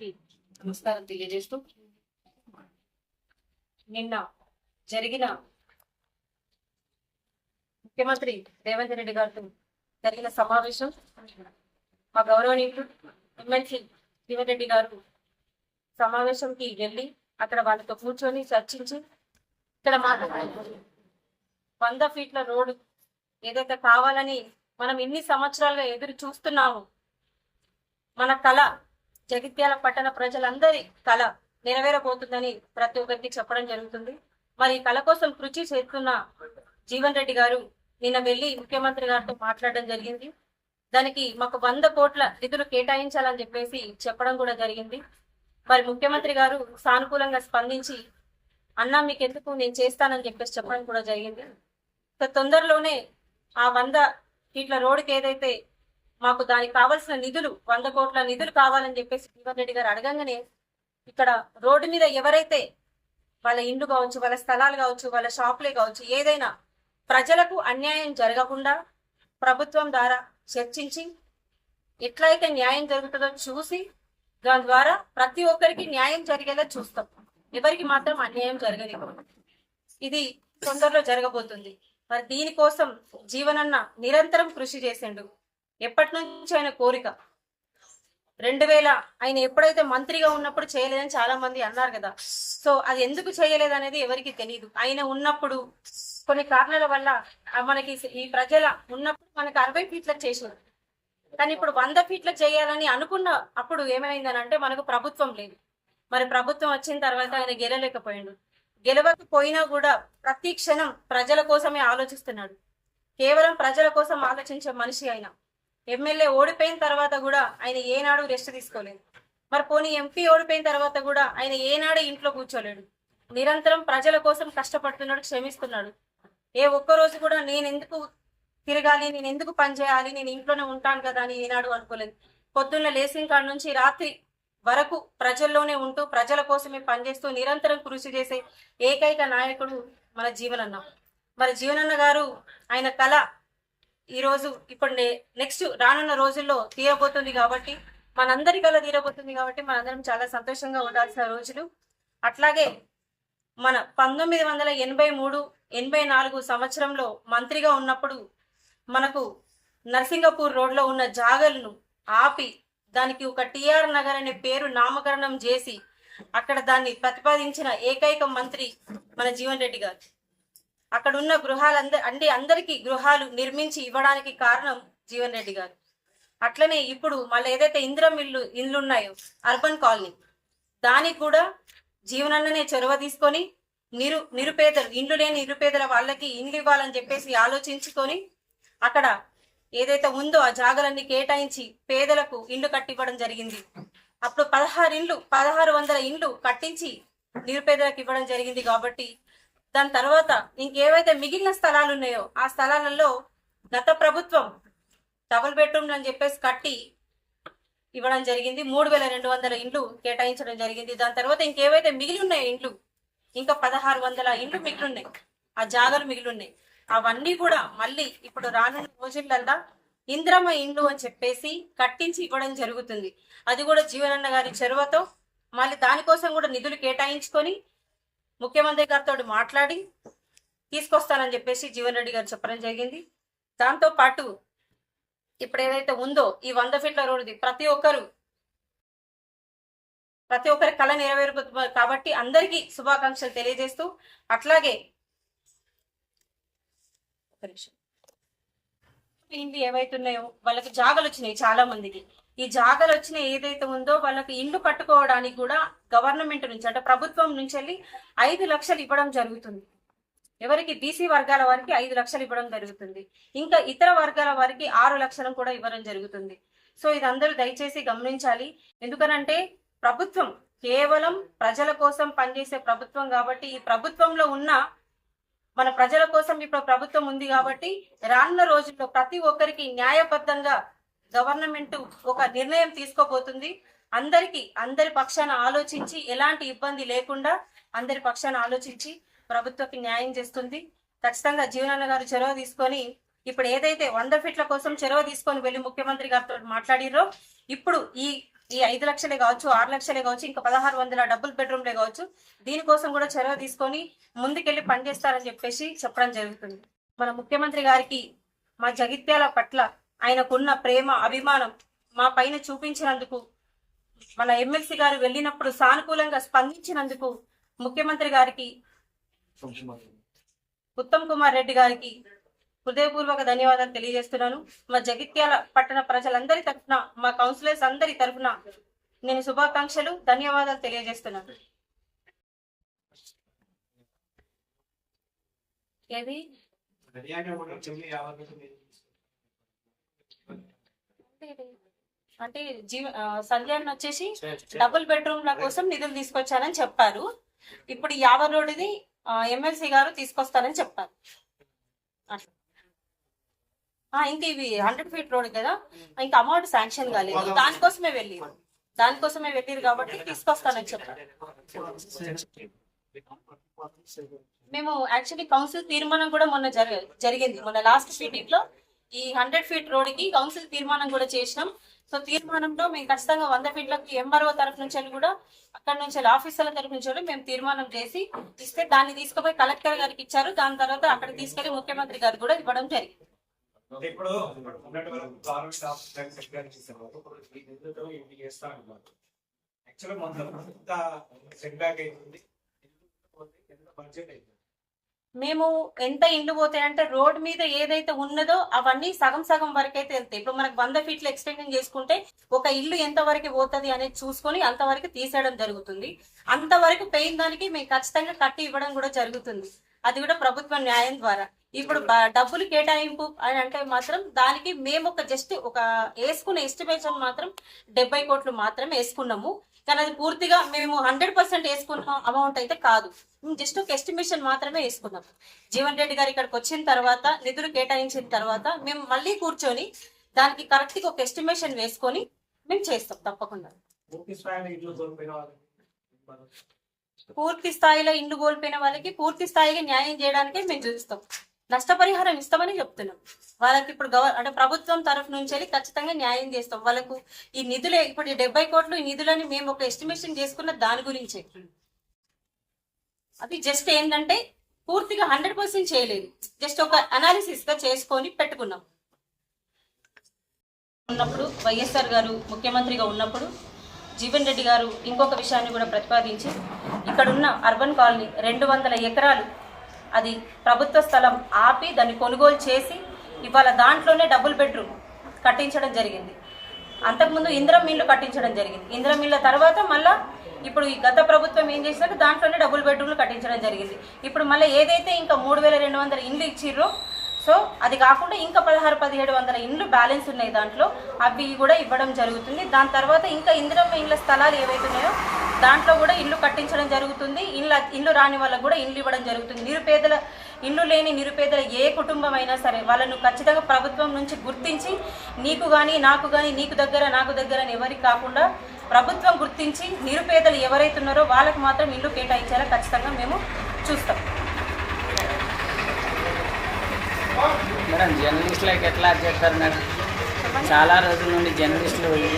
నమస్కారం తెలియజేస్తూ నిన్న జరిగిన ముఖ్యమంత్రి రేవంత్ రెడ్డి గారితో జరిగిన సమావేశం మా గౌరవనీయుడు ఎమ్మెల్సీ రేవంత్ రెడ్డి గారు సమావేశంకి వెళ్ళి అక్కడ వాళ్ళతో కూర్చొని చర్చించి ఇక్కడ మాట్లాడారు వంద ఫీట్ల రోడ్డు ఏదైతే కావాలని మనం ఎన్ని సంవత్సరాలుగా ఎదురు చూస్తున్నాము మన కళ జగిత్యాల పట్టణ ప్రజలందరి కళ నెరవేరబోతుందని ప్రతి ఒక్కరికి చెప్పడం జరుగుతుంది. మరి కళ కోసం కృషి చేస్తున్న జీవన్ రెడ్డి గారు నిన్న వెళ్ళి ముఖ్యమంత్రి గారితో మాట్లాడడం జరిగింది. దానికి మాకు వంద కోట్ల నిధులు కేటాయించాలని చెప్పేసి చెప్పడం కూడా జరిగింది. మరి ముఖ్యమంత్రి గారు సానుకూలంగా స్పందించి అన్నా మీకు ఎందుకు నేను చేస్తానని చెప్పేసి చెప్పడం కూడా జరిగింది. తొందరలోనే ఆ వంద ఫీట్ల రోడ్డుకి ఏదైతే మాకు దానికి కావాల్సిన నిధులు వంద కోట్ల నిధులు కావాలని చెప్పేసి జీవన్ రెడ్డి గారు అడగంగానే ఇక్కడ రోడ్డు మీద ఎవరైతే వాళ్ళ ఇండ్లు కావచ్చు వాళ్ళ స్థలాలు కావచ్చు వాళ్ళ షాపులే కావచ్చు ఏదైనా ప్రజలకు అన్యాయం జరగకుండా ప్రభుత్వం ద్వారా చర్చించి ఎట్లయితే న్యాయం జరుగుతుందో చూసి దాని ద్వారా ప్రతి ఒక్కరికి న్యాయం జరిగేలా చూస్తాం. ఎవరికి మాత్రం అన్యాయం జరగనివ్వం ఇది తొందరలో జరగబోతుంది. మరి దీనికోసం జీవనన్న నిరంతరం కృషి చేసిండు. ఎప్పటి నుంచి ఆయన కోరిక. రెండు వేల ఆయన ఎప్పుడైతే మంత్రిగా ఉన్నప్పుడు చేయలేదని చాలా మంది అన్నారు కదా. సో అది ఎందుకు చేయలేదు అనేది ఎవరికి తెలియదు ఆయన ఉన్నప్పుడు కొన్ని కారణాల వల్ల మనకి ఈ ప్రజల ఉన్నప్పుడు మనకి అరవై ఫీట్ల చేసినారు కానీ ఇప్పుడు వంద ఫీట్ల చేయాలని అనుకున్న అప్పుడు ఏమైందని అంటే మనకు ప్రభుత్వం లేదు. మరి ప్రభుత్వం వచ్చిన తర్వాత ఆయన గెలలేకపోయాడు గెలవకపోయినా కూడా ప్రతి క్షణం ప్రజల కోసమే ఆలోచిస్తున్నాడు. కేవలం ప్రజల కోసం ఆలోచించే మనిషి ఆయన ఎమ్మెల్యే ఓడిపోయిన తర్వాత కూడా ఆయన ఏనాడు రెస్ట్ తీసుకోలేదు. మరి పోనీ ఎంపీ ఓడిపోయిన తర్వాత కూడా ఆయన ఏనాడు ఇంట్లో కూర్చోలేడు. నిరంతరం ప్రజల కోసం కష్టపడుతున్నాడు క్షమిస్తున్నాడు. ఏ ఒక్క రోజు కూడా నేను ఎందుకు తిరగాలి నేను ఎందుకు పనిచేయాలి నేను ఇంట్లోనే ఉంటాను కదా అని ఏనాడు అనుకోలేదు. పొద్దున్న లేసిన కాడ నుంచి రాత్రి వరకు ప్రజల్లోనే ఉంటూ ప్రజల కోసమే పనిచేస్తూ నిరంతరం కృషి చేసే ఏకైక నాయకుడు మన జీవనన్న. మరి జీవనన్న గారు ఆయన కళ ఈరోజు ఇప్పుడు నెక్స్ట్ రానున్న రోజుల్లో తీరబోతుంది కాబట్టి మనందరి కల తీరబోతుంది కాబట్టి మనందరం చాలా సంతోషంగా ఉండాల్సిన రోజులు. అట్లాగే మన పంతొమ్మిది వందల ఎనభై మూడు ఎనభై నాలుగు సంవత్సరంలో మంత్రిగా ఉన్నప్పుడు మనకు నర్సింగపూర్ రోడ్లో ఉన్న జాగలను ఆపి దానికి ఒక టిఆర్ నగర్ అనే పేరు నామకరణం చేసి అక్కడ దాన్ని ప్రతిపాదించిన ఏకైక మంత్రి మన జీవన్ రెడ్డి గారు. అక్కడ ఉన్న గృహాలందరి అంటే అందరికీ గృహాలు నిర్మించి ఇవ్వడానికి కారణం జీవన్ రెడ్డి గారు. అట్లనే ఇప్పుడు మళ్ళీ ఏదైతే ఇందిరం ఇల్లు ఇల్లు ఉన్నాయో అర్బన్ కాలనీ దానికి కూడా జీవనన్ననే చొరవ తీసుకొని నిరు నిరుపేదలు ఇండ్లు లేని నిరుపేదల వాళ్ళకి ఇండ్లు ఇవ్వాలని చెప్పేసి ఆలోచించుకొని అక్కడ ఏదైతే ఉందో ఆ జాగలన్నీ కేటాయించి పేదలకు ఇండ్లు కట్టివ్వడం జరిగింది. అప్పుడు పదహారు ఇండ్లు పదహారు వందల ఇండ్లు కట్టించి నిరుపేదలకు ఇవ్వడం జరిగింది కాబట్టి దాని తర్వాత ఇంకేవైతే మిగిలిన స్థలాలు ఉన్నాయో ఆ స్థలాలలో గత ప్రభుత్వం డబుల్ బెడ్రూమ్ అని చెప్పేసి కట్టి ఇవ్వడం జరిగింది. మూడు వేల రెండు వందల ఇండ్లు కేటాయించడం జరిగింది. దాని తర్వాత ఇంకేవైతే మిగిలి ఉన్నాయో ఇండ్లు ఇంకా పదహారు వందల ఇండ్లు మిగిలి ఉన్నాయి ఆ జాగలు మిగిలి ఉన్నాయి అవన్నీ కూడా మళ్ళీ ఇప్పుడు రానున్న రోజులల్లా ఇంద్రమ ఇండ్లు అని చెప్పేసి కట్టించి ఇవ్వడం జరుగుతుంది. అది కూడా జీవనన్న గారి చెరువతో మళ్ళీ దానికోసం కూడా నిధులు కేటాయించుకొని ముఖ్యమంత్రి గారితో మాట్లాడి తీసుకొస్తానని చెప్పేసి జీవన్ రెడ్డి గారు చెప్పడం జరిగింది. దాంతో పాటు ఇప్పుడు ఏదైతే ఉందో ఈ వంద ఫీట్ల రోడ్డుది ప్రతి ఒక్కరు ప్రతి ఒక్కరి కళ నెరవేరుతుంది కాబట్టి అందరికీ శుభాకాంక్షలు తెలియజేస్తూ అట్లాగే ఇండ్లు ఏవైతున్నాయో వాళ్ళకి జాగలు వచ్చినాయి చాలా మందికి ఈ జాగలు వచ్చిన ఏదైతే ఉందో వాళ్ళకి ఇండ్లు కట్టుకోవడానికి కూడా గవర్నమెంట్ నుంచి అంటే ప్రభుత్వం నుంచి వెళ్ళి ఐదు లక్షలు ఇవ్వడం జరుగుతుంది. ఎవరికి బీసీ వర్గాల వారికి ఐదు లక్షలు ఇవ్వడం జరుగుతుంది. ఇంకా ఇతర వర్గాల వారికి ఆరు లక్షలు కూడా ఇవ్వడం జరుగుతుంది. సో ఇది అందరూ దయచేసి గమనించాలి. ఎందుకనంటే ప్రభుత్వం కేవలం ప్రజల కోసం పనిచేసే ప్రభుత్వం కాబట్టి ఈ ప్రభుత్వంలో ఉన్న మన ప్రజల కోసం ఇప్పుడు ప్రభుత్వం ఉంది కాబట్టి రానున్న రోజుల్లో ప్రతి ఒక్కరికి న్యాయబద్ధంగా గవర్నమెంట్ ఒక నిర్ణయం తీసుకోబోతుంది. అందరికి అందరి పక్షాన ఆలోచించి ఎలాంటి ఇబ్బంది లేకుండా అందరి పక్షాన ఆలోచించి ప్రభుత్వకి న్యాయం చేస్తుంది. ఖచ్చితంగా జీవనాన్న గారు చొరవ తీసుకొని ఇప్పుడు ఏదైతే వంద ఫీట్ల కోసం చొరవ తీసుకొని వెళ్ళి ముఖ్యమంత్రి గారితో మాట్లాడిరో ఇప్పుడు ఈ ఈ ఐదు లక్షలే కావచ్చు ఆరు లక్షలే కావచ్చు ఇంకా పదహారు వందల డబుల్ బెడ్రూమ్లే కావచ్చు దీనికోసం కూడా చొరవ తీసుకొని ముందుకెళ్ళి పనిచేస్తారని చెప్పేసి చెప్పడం జరుగుతుంది. మన ముఖ్యమంత్రి గారికి మా జగిత్యాల పట్ల ఆయనకున్న ప్రేమ అభిమానం మా పైన చూపించినందుకు మన ఎమ్మెల్సీ గారు వెళ్ళినప్పుడు సానుకూలంగా స్పందించినందుకు ముఖ్యమంత్రి గారికి ఉత్తమ్ కుమార్ రెడ్డి గారికి హృదయపూర్వక ధన్యవాదాలు తెలియజేస్తున్నాను. మా జగిత్యాల పట్టణ ప్రజలందరి తరఫున మా కౌన్సిలర్స్ అందరి తరఫున నేను శుభాకాంక్షలు ధన్యవాదాలు తెలియజేస్తున్నాను. ఏది? అంటే జీవ సంధ్యాన్ని వచ్చేసి డబుల్ బెడ్రూమ్ల కోసం నిధులు తీసుకొచ్చానని చెప్పారు. ఇప్పుడు యాభై రోడ్డుది ఎమ్మెల్సీ గారు తీసుకొస్తానని చెప్పారు. ఇంకా ఇవి హండ్రెడ్ ఫీట్ రోడ్ కదా ఇంకా అమౌంట్ శాంక్షన్ కాలేదు. దానికోసమే వెళ్ళి దానికోసమే వెళ్ళిరు కాబట్టి తీసుకొస్తానని చెప్పారు. మేము యాక్చువల్లీ కౌన్సిల్ తీర్మానం కూడా మొన్న జరగ జరిగింది. మొన్న లాస్ట్ మీటింగ్లో ఈ హండ్రెడ్ ఫీట్ రోడ్కి కౌన్సిల్ తీర్మానం కూడా చేసినాం సో తీర్మానంలో మేము ఖచ్చితంగా వంద ఫీట్లకు ఎంఆర్ఓ తరఫు నుంచి కూడా అక్కడ నుంచి వెళ్ళి ఆఫీసర్ల తరఫు నుంచి కూడా మేము తీర్మానం చేసి ఇస్తే దాన్ని తీసుకుపోయి కలెక్టర్ గారికి ఇచ్చారు దాని తర్వాత అక్కడ తీసుకెళ్ళి ముఖ్యమంత్రి గారికి కూడా ఇవ్వడం జరిగింది ఇప్పుడు సెట్ బ్యాక్ యాక్చువల్గా మొత్తం సెట్ బ్యాక్ బడ్జెట్ అయింది మేము ఎంత ఇండ్లు పోతాయంటే రోడ్ మీద ఏదైతే ఉన్నదో అవన్నీ సగం సగం వరకు అయితే వెళ్తాయి. ఇప్పుడు మనకు వంద ఫీట్లు ఎక్స్టెన్షన్ చేసుకుంటే ఒక ఇల్లు ఎంత వరకు పోతుంది అనేది చూసుకొని అంతవరకు తీసేయడం జరుగుతుంది. అంతవరకు పోయిన దానికి మేము ఖచ్చితంగా కట్టి ఇవ్వడం కూడా జరుగుతుంది. అది కూడా ప్రభుత్వ న్యాయం ద్వారా. ఇప్పుడు డబ్బులు కేటాయింపు అని అంటే మాత్రం దానికి మేము ఒక జస్ట్ ఒక వేసుకున్న ఎస్టిమేషన్ మాత్రం డెబ్బై కోట్లు మాత్రమే వేసుకున్నాము. కానీ అది పూర్తిగా మేము హండ్రెడ్ పర్సెంట్ వేసుకున్న అమౌంట్ అయితే కాదు. జస్ట్ ఒక ఎస్టిమేషన్ మాత్రమే వేసుకున్నాం. జీవన్ రెడ్డి గారు ఇక్కడికి వచ్చిన తర్వాత నిధులు కేటాయించిన తర్వాత మేము మళ్ళీ కూర్చొని దానికి కరెక్ట్గా ఒక ఎస్టిమేషన్ వేసుకొని మేము చేస్తాం తప్పకుండా. పూర్తి స్థాయిలో ఇండ్లు కోల్పోయిన వాళ్ళకి పూర్తి స్థాయిగా న్యాయం చేయడానికే మేము చూస్తాం. నష్టపరిహారం ఇస్తామని చెప్తున్నాం. వాళ్ళకి ఇప్పుడు గవర్ అంటే ప్రభుత్వం తరఫు నుంచి వెళ్ళి ఖచ్చితంగా న్యాయం చేస్తాం. వాళ్ళకు ఈ నిధులే ఇప్పుడు డెబ్బై కోట్లు ఈ నిధులని మేము ఒక ఎస్టిమేషన్ చేసుకున్న దాని గురించే. అది జస్ట్ ఏంటంటే పూర్తిగా హండ్రెడ్ పర్సెంట్ చేయలేదు. జస్ట్ ఒక అనాలిసిస్గా చేసుకొని పెట్టుకున్నాం. ఉన్నప్పుడు వైఎస్ఆర్ గారు ముఖ్యమంత్రిగా ఉన్నప్పుడు జీవన్ రెడ్డి గారు ఇంకొక విషయాన్ని కూడా ప్రతిపాదించి ఇక్కడున్న అర్బన్ కాలనీ రెండు వందల ఎకరాలు అది ప్రభుత్వ స్థలం ఆపి దాన్ని కొనుగోలు చేసి ఇవాళ దాంట్లోనే డబుల్ బెడ్రూమ్ కట్టించడం జరిగింది. అంతకుముందు ఇంద్రం ఇల్లు కట్టించడం జరిగింది. ఇంద్రం ఇళ్ళ తర్వాత మళ్ళా ఇప్పుడు ఈ గత ప్రభుత్వం ఏం చేసినట్టు దాంట్లోనే డబుల్ బెడ్రూమ్లు కట్టించడం జరిగింది. ఇప్పుడు మళ్ళీ ఏదైతే ఇంకా మూడు వేల రెండు వందల ఇండ్లు ఇచ్చిర్రో సో అది కాకుండా ఇంకా పదహారు పదిహేడు వందల ఇండ్లు బ్యాలెన్స్ ఉన్నాయి దాంట్లో. అవి కూడా ఇవ్వడం జరుగుతుంది. దాని తర్వాత ఇంకా ఇందిరమ్మ ఇండ్ల స్థలాలు ఏవైతున్నాయో దాంట్లో కూడా ఇల్లు కట్టించడం జరుగుతుంది. ఇళ్ళ ఇల్లు రాని వాళ్ళకు కూడా ఇల్లు ఇవ్వడం జరుగుతుంది. నిరుపేదల ఇల్లు లేని నిరుపేదల ఏ కుటుంబం అయినా సరే వాళ్ళను ఖచ్చితంగా ప్రభుత్వం నుంచి గుర్తించి నీకు కానీ నాకు కానీ నీకు దగ్గర నాకు దగ్గర అని ఎవరికి కాకుండా ప్రభుత్వం గుర్తించి నిరుపేదలు ఎవరైతే ఉన్నారో వాళ్ళకి మాత్రం ఇల్లు కేటాయించేలా ఖచ్చితంగా మేము చూస్తాం. మేడం జర్నలిస్టులకు ఎట్లా చేస్తారు మేడం? చాలా రోజుల నుండి జర్నలిస్టులు